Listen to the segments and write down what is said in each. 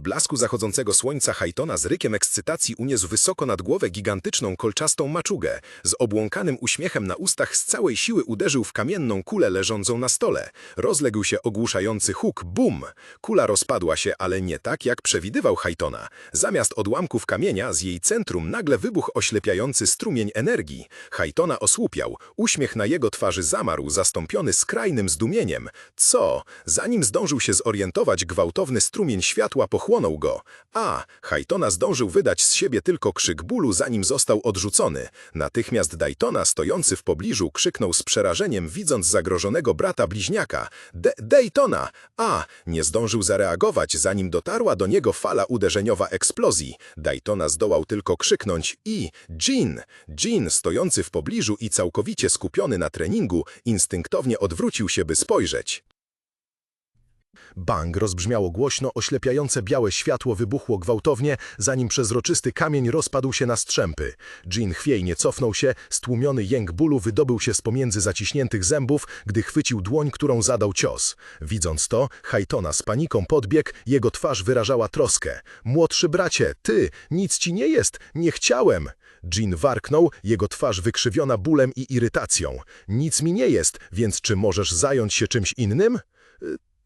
W blasku zachodzącego słońca Haitona z rykiem ekscytacji uniósł wysoko nad głowę gigantyczną kolczastą maczugę. Z obłąkanym uśmiechem na ustach z całej siły uderzył w kamienną kulę leżącą na stole. Rozległ się ogłuszający huk, bum! Kula rozpadła się, ale nie tak, jak przewidywał Haitona. Zamiast odłamków kamienia z jej centrum nagle wybuchł oślepiający strumień energii. Haitona osłupiał, uśmiech na jego twarzy zamarł, zastąpiony skrajnym zdumieniem. Co? Zanim zdążył się zorientować, gwałtowny strumień światła pochłonął go. A, Haitona zdążył wydać z siebie tylko krzyk bólu, zanim został odrzucony. Natychmiast Daytona, stojący w pobliżu, krzyknął z przerażeniem, widząc zagrożonego brata bliźniaka. De Daytona! A, nie zdążył zareagować, zanim dotarła do niego fala uderzeniowa eksplozji. Daytona zdołał tylko krzyknąć i Jean! Jean, stojący w pobliżu i całkowicie skupiony na treningu, instynktownie odwrócił się, by spojrzeć. Bang rozbrzmiało głośno, oślepiające białe światło wybuchło gwałtownie, zanim przezroczysty kamień rozpadł się na strzępy. Jean chwiejnie cofnął się, stłumiony jęk bólu wydobył się z pomiędzy zaciśniętych zębów, gdy chwycił dłoń, którą zadał cios. Widząc to, Haitona z paniką podbiegł, jego twarz wyrażała troskę. Młodszy bracie, ty, nic ci nie jest, nie chciałem. Jean warknął, jego twarz wykrzywiona bólem i irytacją. Nic mi nie jest, więc czy możesz zająć się czymś innym?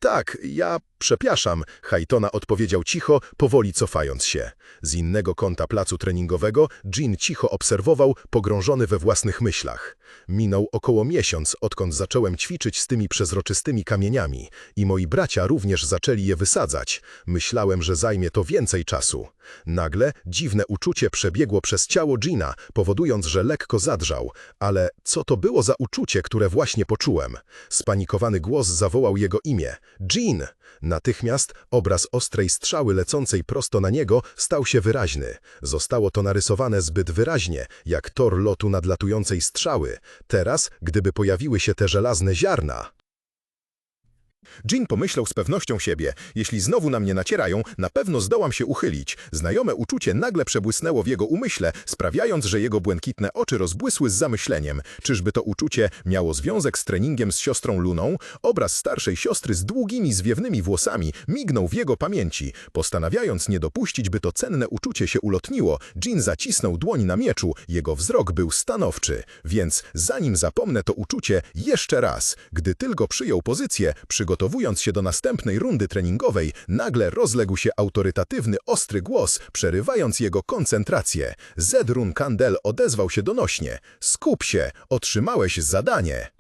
Tak, ja przepraszam, Haitona odpowiedział cicho, powoli cofając się. Z innego kąta placu treningowego Jean cicho obserwował, pogrążony we własnych myślach. Minął około miesiąc, odkąd zacząłem ćwiczyć z tymi przezroczystymi kamieniami i moi bracia również zaczęli je wysadzać. Myślałem, że zajmie to więcej czasu. Nagle dziwne uczucie przebiegło przez ciało Gina, powodując, że lekko zadrżał. Ale co to było za uczucie, które właśnie poczułem? Spanikowany głos zawołał jego imię. Jean! Natychmiast obraz ostrej strzały lecącej prosto na niego stał się wyraźny. Zostało to narysowane zbyt wyraźnie, jak tor lotu nadlatującej strzały. Teraz, gdyby pojawiły się te żelazne ziarna... Jean pomyślał z pewnością siebie. Jeśli znowu na mnie nacierają, na pewno zdołam się uchylić. Znajome uczucie nagle przebłysnęło w jego umyśle, sprawiając, że jego błękitne oczy rozbłysły z zamyśleniem. Czyżby to uczucie miało związek z treningiem z siostrą Luną? Obraz starszej siostry z długimi, zwiewnymi włosami mignął w jego pamięci. Postanawiając nie dopuścić, by to cenne uczucie się ulotniło, Jean zacisnął dłoń na mieczu. Jego wzrok był stanowczy. Więc zanim zapomnę to uczucie jeszcze raz, gdy tylko przyjął pozycję, przygotowałem Przygotowując się do następnej rundy treningowej, nagle rozległ się autorytatywny, ostry głos, przerywając jego koncentrację. Zedrun Kandel odezwał się donośnie. Skup się, otrzymałeś zadanie.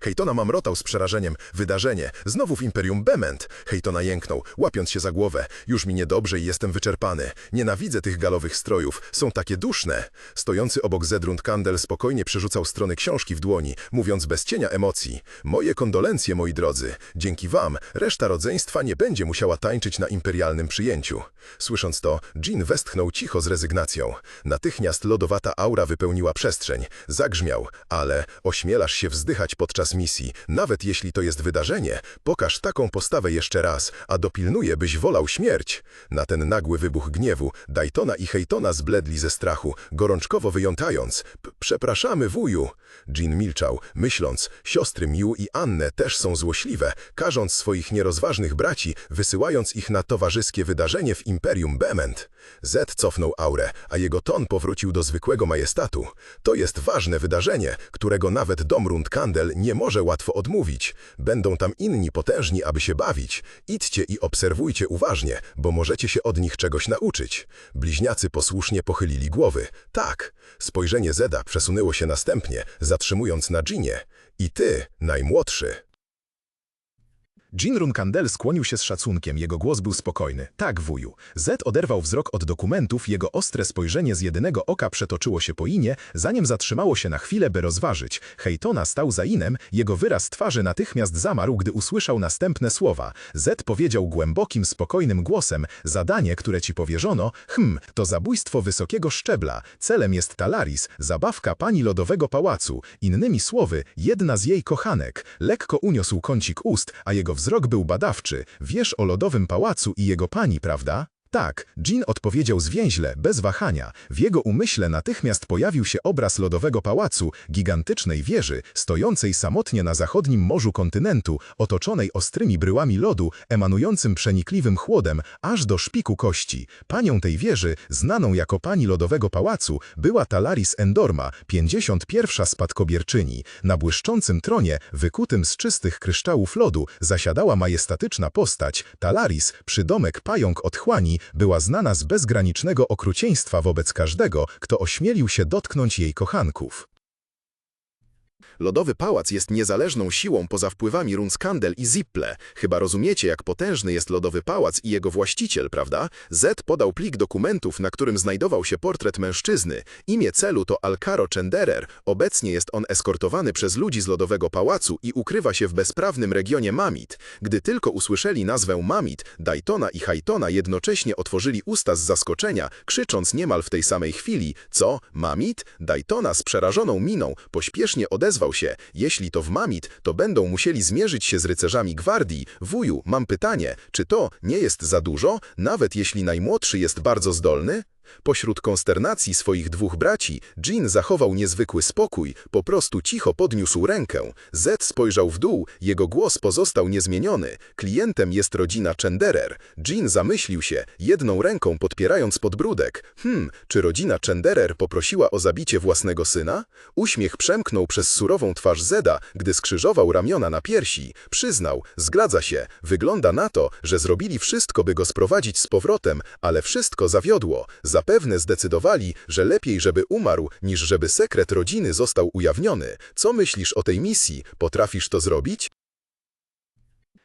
Hejtona mamrotał z przerażeniem. Wydarzenie. Znowu w Imperium Bement. Hejtona jęknął, łapiąc się za głowę. Już mi niedobrze i jestem wyczerpany. Nienawidzę tych galowych strojów. Są takie duszne. Stojący obok Zedrund Kandel spokojnie przerzucał strony książki w dłoni, mówiąc bez cienia emocji. Moje kondolencje, moi drodzy. Dzięki wam reszta rodzeństwa nie będzie musiała tańczyć na imperialnym przyjęciu. Słysząc to, Jean westchnął cicho z rezygnacją. Natychmiast lodowata aura wypełniła przestrzeń. Zagrzmiał, ale ośmielasz się wzdychać pod podczas misji. Nawet jeśli to jest wydarzenie, pokaż taką postawę jeszcze raz, a dopilnuję, byś wolał śmierć. Na ten nagły wybuch gniewu Daytona i Hejtona zbledli ze strachu, gorączkowo wyjątając. Przepraszamy, wuju. Jean milczał, myśląc, siostry Miu i Annę też są złośliwe, każąc swoich nierozważnych braci, wysyłając ich na towarzyskie wydarzenie w Imperium Bement. Zed cofnął aurę, a jego ton powrócił do zwykłego majestatu. To jest ważne wydarzenie, którego nawet dom Rundkandel nie może łatwo odmówić. Będą tam inni potężni, aby się bawić. Idźcie i obserwujcie uważnie, bo możecie się od nich czegoś nauczyć. Bliźniacy posłusznie pochylili głowy. Tak. Spojrzenie Zeda przesunęło się następnie, zatrzymując na Ginie. I ty, najmłodszy. Jean Runkandel skłonił się z szacunkiem, jego głos był spokojny. Tak, wuju. Z oderwał wzrok od dokumentów, jego ostre spojrzenie z jedynego oka przetoczyło się po inie, zanim zatrzymało się na chwilę, by rozważyć. Hejtona stał za inem, jego wyraz twarzy natychmiast zamarł, gdy usłyszał następne słowa. Z powiedział głębokim, spokojnym głosem, zadanie, które ci powierzono, hm, to zabójstwo wysokiego szczebla. Celem jest Talaris, zabawka pani lodowego pałacu. Innymi słowy, jedna z jej kochanek. Lekko uniosł kącik ust, a jego wzrok był badawczy. Wiesz o lodowym pałacu i jego pani, prawda? Tak, Jean odpowiedział zwięźle, bez wahania. W jego umyśle natychmiast pojawił się obraz lodowego pałacu, gigantycznej wieży, stojącej samotnie na zachodnim morzu kontynentu, otoczonej ostrymi bryłami lodu, emanującym przenikliwym chłodem, aż do szpiku kości. Panią tej wieży, znaną jako pani lodowego pałacu, była Talaris Endorma, 51. spadkobierczyni. Na błyszczącym tronie, wykutym z czystych kryształów lodu, zasiadała majestatyczna postać. Talaris, przydomek pająk otchłani, była znana z bezgranicznego okrucieństwa wobec każdego, kto ośmielił się dotknąć jej kochanków. Lodowy pałac jest niezależną siłą poza wpływami Runskandel i Zipple. Chyba rozumiecie, jak potężny jest lodowy pałac i jego właściciel, prawda? Z podał plik dokumentów, na którym znajdował się portret mężczyzny. Imię celu to Alcaro Chenderer. Obecnie jest on eskortowany przez ludzi z lodowego pałacu i ukrywa się w bezprawnym regionie Mamit. Gdy tylko usłyszeli nazwę Mamit, Daytona i Haytona jednocześnie otworzyli usta z zaskoczenia, krzycząc niemal w tej samej chwili, co? Mamit? Daytona z przerażoną miną pośpiesznie odezwał się, jeśli to w Mamit, to będą musieli zmierzyć się z rycerzami gwardii. Wuju, mam pytanie, czy to nie jest za dużo, nawet jeśli najmłodszy jest bardzo zdolny? Pośród konsternacji swoich dwóch braci, Jean zachował niezwykły spokój, po prostu cicho podniósł rękę. Z spojrzał w dół, jego głos pozostał niezmieniony. Klientem jest rodzina Chenderer. Jean zamyślił się, jedną ręką podpierając podbródek. Hmm, czy rodzina Chenderer poprosiła o zabicie własnego syna? Uśmiech przemknął przez surową twarz Zeda, gdy skrzyżował ramiona na piersi. Przyznał, zgadza się, wygląda na to, że zrobili wszystko, by go sprowadzić z powrotem, ale wszystko zawiodło. Zapewne zdecydowali, że lepiej, żeby umarł, niż żeby sekret rodziny został ujawniony. Co myślisz o tej misji? Potrafisz to zrobić?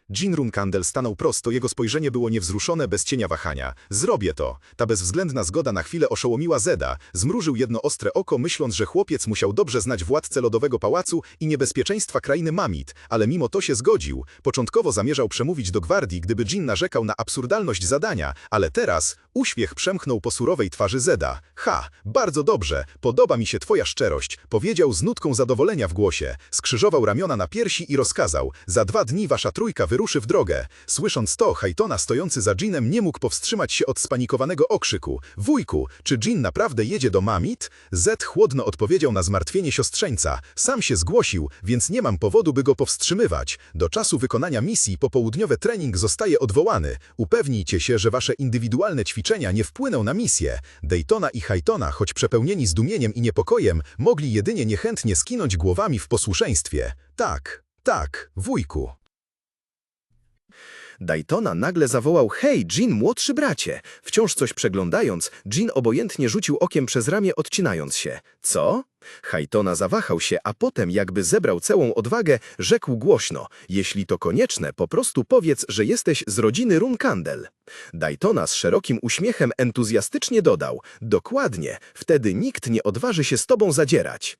Jean Runkandel stanął prosto, jego spojrzenie było niewzruszone, bez cienia wahania. Zrobię to. Ta bezwzględna zgoda na chwilę oszołomiła Zeda. Zmrużył jedno ostre oko, myśląc, że chłopiec musiał dobrze znać władcę lodowego pałacu i niebezpieczeństwa krainy Mamit, ale mimo to się zgodził. Początkowo zamierzał przemówić do gwardii, gdyby Jean narzekał na absurdalność zadania, ale teraz uśmiech przemknął po surowej twarzy Zeda. Ha, bardzo dobrze, podoba mi się twoja szczerość, powiedział z nutką zadowolenia w głosie. Skrzyżował ramiona na piersi i rozkazał, za dwa dni wasza trójka wyruszy w drogę. Słysząc to, Haytona stojący za Jeanem nie mógł powstrzymać się od spanikowanego okrzyku. Wujku, czy Jean naprawdę jedzie do Mamit? Z chłodno odpowiedział na zmartwienie siostrzeńca. Sam się zgłosił, więc nie mam powodu, by go powstrzymywać. Do czasu wykonania misji popołudniowy trening zostaje odwołany. Upewnijcie się, że wasze indywidualne ćwiczenia nie wpłyną na misję. Daytona i Haytona, choć przepełnieni zdumieniem i niepokojem, mogli jedynie niechętnie skinąć głowami w posłuszeństwie. Tak, tak, wujku. Daytona nagle zawołał Hej, Jean, młodszy bracie! Wciąż coś przeglądając, Jean obojętnie rzucił okiem przez ramię, odcinając się. Co? Haytona zawahał się, a potem, jakby zebrał całą odwagę, rzekł głośno: Jeśli to konieczne, po prostu powiedz, że jesteś z rodziny Runkandel. Daytona z szerokim uśmiechem entuzjastycznie dodał: Dokładnie, wtedy nikt nie odważy się z tobą zadzierać.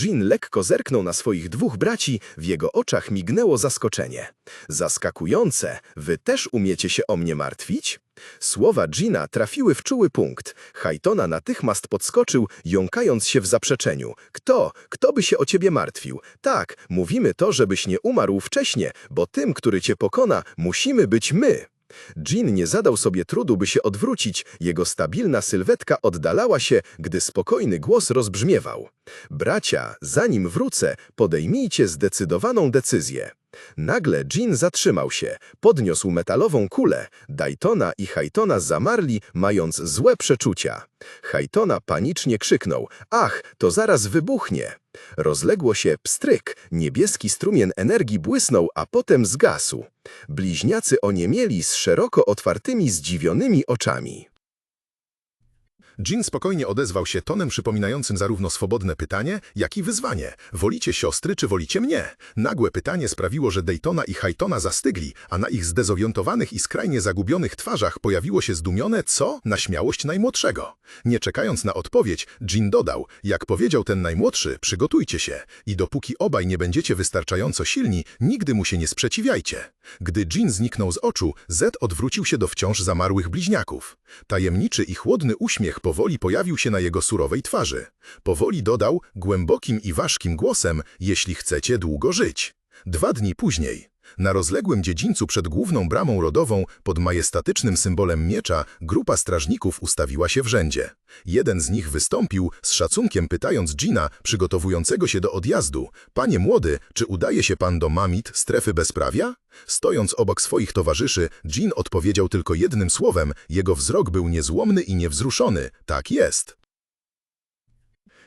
Jean lekko zerknął na swoich dwóch braci, w jego oczach mignęło zaskoczenie. Zaskakujące, wy też umiecie się o mnie martwić? Słowa Gina trafiły w czuły punkt. Haytona natychmiast podskoczył, jąkając się w zaprzeczeniu. Kto? Kto by się o ciebie martwił? Tak, mówimy to, żebyś nie umarł wcześnie, bo tym, który cię pokona, musimy być my. Jean nie zadał sobie trudu, by się odwrócić, jego stabilna sylwetka oddalała się, gdy spokojny głos rozbrzmiewał. Bracia, zanim wrócę, podejmijcie zdecydowaną decyzję. Nagle Jean zatrzymał się, podniósł metalową kulę. Daytona i Haytona zamarli, mając złe przeczucia. Haytona panicznie krzyknął, ach, to zaraz wybuchnie. Rozległo się pstryk, niebieski strumień energii błysnął, a potem zgasł. Bliźniacy oniemieli z szeroko otwartymi, zdziwionymi oczami. Jean spokojnie odezwał się tonem przypominającym zarówno swobodne pytanie, jak i wyzwanie. Wolicie siostry, czy wolicie mnie? Nagłe pytanie sprawiło, że Daytona i Haytona zastygli, a na ich zdezorientowanych i skrajnie zagubionych twarzach pojawiło się zdumione co? Na śmiałość najmłodszego. Nie czekając na odpowiedź, Jean dodał, jak powiedział ten najmłodszy, przygotujcie się i dopóki obaj nie będziecie wystarczająco silni, nigdy mu się nie sprzeciwiajcie. Gdy Jean zniknął z oczu, Z odwrócił się do wciąż zamarłych bliźniaków. Tajemniczy i chłodny uśmiech powoli pojawił się na jego surowej twarzy. Powoli dodał, głębokim i ważkim głosem, jeśli chcecie długo żyć. Dwa dni później. Na rozległym dziedzińcu przed główną bramą rodową, pod majestatycznym symbolem miecza, grupa strażników ustawiła się w rzędzie. Jeden z nich wystąpił, z szacunkiem pytając Gina, przygotowującego się do odjazdu, Panie młody, czy udaje się pan do Mamit, strefy bezprawia? Stojąc obok swoich towarzyszy, Jean odpowiedział tylko jednym słowem, jego wzrok był niezłomny i niewzruszony. Tak jest.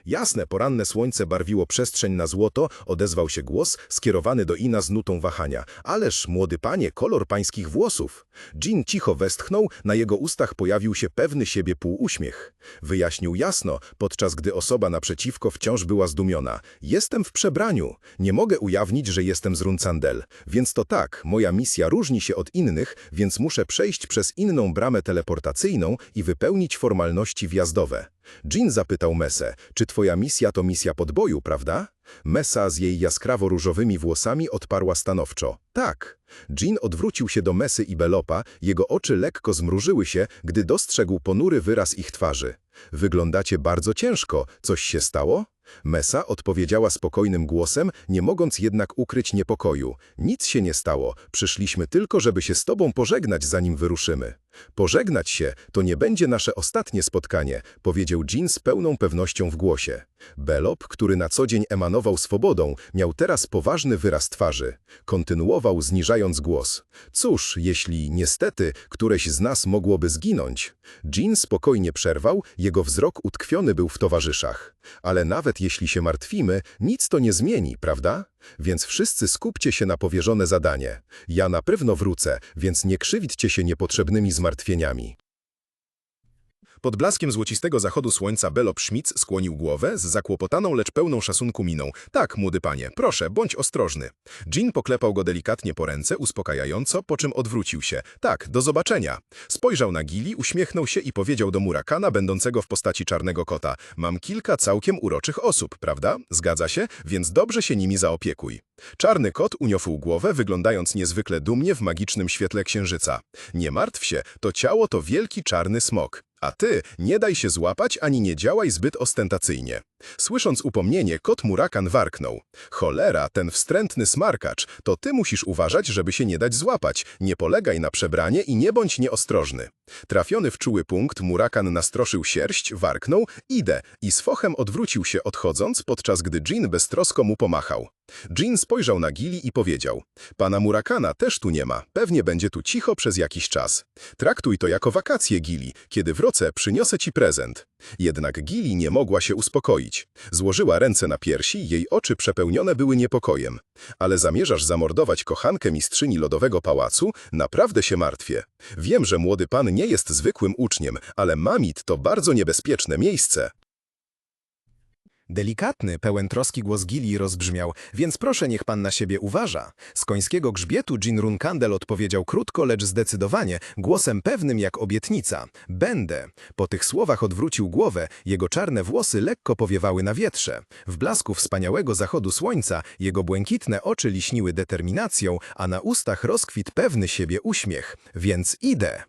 Jasne, poranne słońce barwiło przestrzeń na złoto, odezwał się głos, skierowany do Ina z nutą wahania. Ależ, młody panie, kolor pańskich włosów. Jean cicho westchnął, na jego ustach pojawił się pewny siebie półuśmiech. Wyjaśnił jasno, podczas gdy osoba naprzeciwko wciąż była zdumiona. Jestem w przebraniu. Nie mogę ujawnić, że jestem z Runcandel. Więc to tak, moja misja różni się od innych, więc muszę przejść przez inną bramę teleportacyjną i wypełnić formalności wjazdowe. Jean zapytał Mesę, czy twoja misja to misja podboju, prawda? Mesa z jej jaskrawo-różowymi włosami odparła stanowczo. Tak. Jean odwrócił się do Mesy i Belopa, jego oczy lekko zmrużyły się, gdy dostrzegł ponury wyraz ich twarzy. Wyglądacie bardzo ciężko. Coś się stało? Mesa odpowiedziała spokojnym głosem, nie mogąc jednak ukryć niepokoju. Nic się nie stało. Przyszliśmy tylko, żeby się z tobą pożegnać, zanim wyruszymy. Pożegnać się to nie będzie nasze ostatnie spotkanie, powiedział Jean z pełną pewnością w głosie. Belop, który na co dzień emanował swobodą, miał teraz poważny wyraz twarzy. Kontynuował, zniżając głos. Cóż, jeśli, niestety, któreś z nas mogłoby zginąć? Jean spokojnie przerwał, jego wzrok utkwiony był w towarzyszach. Ale nawet jeśli się martwimy, nic to nie zmieni, prawda? Więc wszyscy skupcie się na powierzone zadanie. Ja na pewno wrócę, więc nie krzywidźcie się niepotrzebnymi zmartwieniami. Pod blaskiem złocistego zachodu słońca Belop Schmitz skłonił głowę z zakłopotaną, lecz pełną szacunku miną. Tak, młody panie, proszę, bądź ostrożny. Jean poklepał go delikatnie po ręce, uspokajająco, po czym odwrócił się. Tak, do zobaczenia. Spojrzał na Gili, uśmiechnął się i powiedział do Murakana, będącego w postaci czarnego kota. Mam kilka całkiem uroczych osób, prawda? Zgadza się? Więc dobrze się nimi zaopiekuj. Czarny kot uniosł głowę, wyglądając niezwykle dumnie w magicznym świetle księżyca. Nie martw się, to ciało to wielki czarny smok. A ty nie daj się złapać ani nie działaj zbyt ostentacyjnie. Słysząc upomnienie, kot Murakan warknął. Cholera, ten wstrętny smarkacz, to ty musisz uważać, żeby się nie dać złapać. Nie polegaj na przebranie i nie bądź nieostrożny. Trafiony w czuły punkt, Murakan nastroszył sierść, warknął, idę i z fochem odwrócił się odchodząc, podczas gdy Jean beztrosko mu pomachał. Jean spojrzał na Gili i powiedział, pana Murakana też tu nie ma, pewnie będzie tu cicho przez jakiś czas. Traktuj to jako wakacje, Gili, kiedy wrócę, przyniosę ci prezent. Jednak Gili nie mogła się uspokoić. Złożyła ręce na piersi, jej oczy przepełnione były niepokojem. Ale zamierzasz zamordować kochankę mistrzyni lodowego pałacu? Naprawdę się martwię. Wiem, że młody pan nie jest zwykłym uczniem, ale Mamit to bardzo niebezpieczne miejsce. Delikatny, pełen troski głos Gili rozbrzmiał, więc proszę niech pan na siebie uważa. Z końskiego grzbietu Jean Runkandel odpowiedział krótko, lecz zdecydowanie, głosem pewnym jak obietnica. Będę. Po tych słowach odwrócił głowę, jego czarne włosy lekko powiewały na wietrze. W blasku wspaniałego zachodu słońca jego błękitne oczy liśniły determinacją, a na ustach rozkwit pewny siebie uśmiech. Więc idę.